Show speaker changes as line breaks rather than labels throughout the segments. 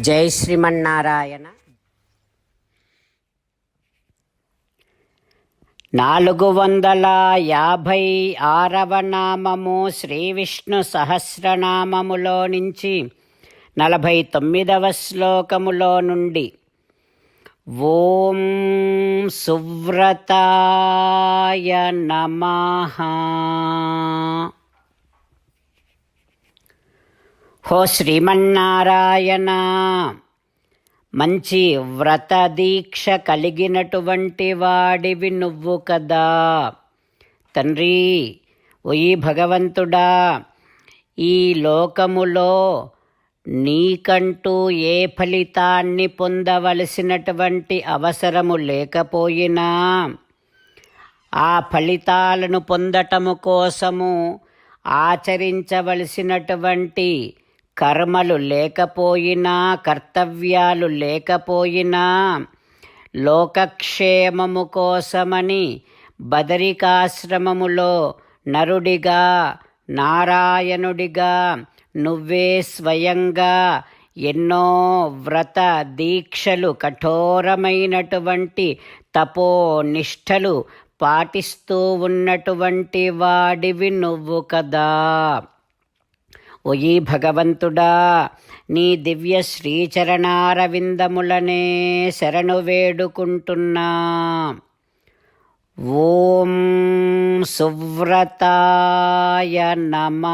జై శ్రీమన్నారాయణ. నాలుగు వందల యాభై ఆరవ నామము శ్రీ విష్ణు సహస్రనామములో నుంచి నలభై తొమ్మిదవ శ్లోకములో నుండి ఓం సువ్రతాయ నమహా హో శ్రీమన్నారాయణ! మంచి వ్రత దీక్ష కలిగినటువంటి వాడివి నువ్వు కదా! తండ్రి ఒయి భగవంతుడా! ఈ లోకములో నీకంటూ ఏ ఫలితాన్ని పొందవలసినటువంటి అవసరము లేకపోయినా ఆ ఫలితాలను పొందటము కోసము ఆచరించవలసినటువంటి కర్మలు లేకపోయినా కర్తవ్యాలు లేకపోయినా లోకక్షేమము కోసమని బదరికాశ్రమములో నరుడిగా నారాయణుడిగా నువ్వే స్వయంగా ఎన్నో వ్రత దీక్షలు కఠోరమైనటువంటి తపోనిష్టలు పాటిస్తూ ఉన్నటువంటి వాడివి నువ్వు కదా. ఓయి భగవంతుడా నీ దివ్య శ్రీచరణారవిందములనే శరణు వేడుకుంటున్నా. ఓం సువ్రతాయ నమ.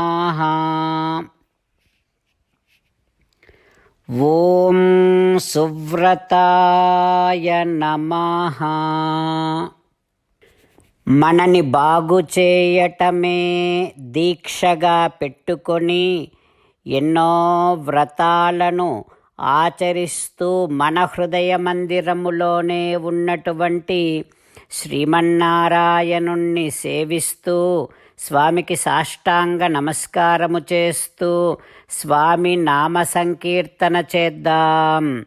ఓం సువ్రతాయ నమ. మనని బాగు చేయటమే దీక్షగా పెట్టుకొని ఎన్నో వ్రతాలను ఆచరిస్తూ మన హృదయ మందిరములోనే ఉన్నటువంటి శ్రీమన్నారాయణుణ్ణి సేవిస్తూ స్వామికి సాష్టాంగ నమస్కారము చేస్తూ స్వామి నామ సంకీర్తన చేద్దాం.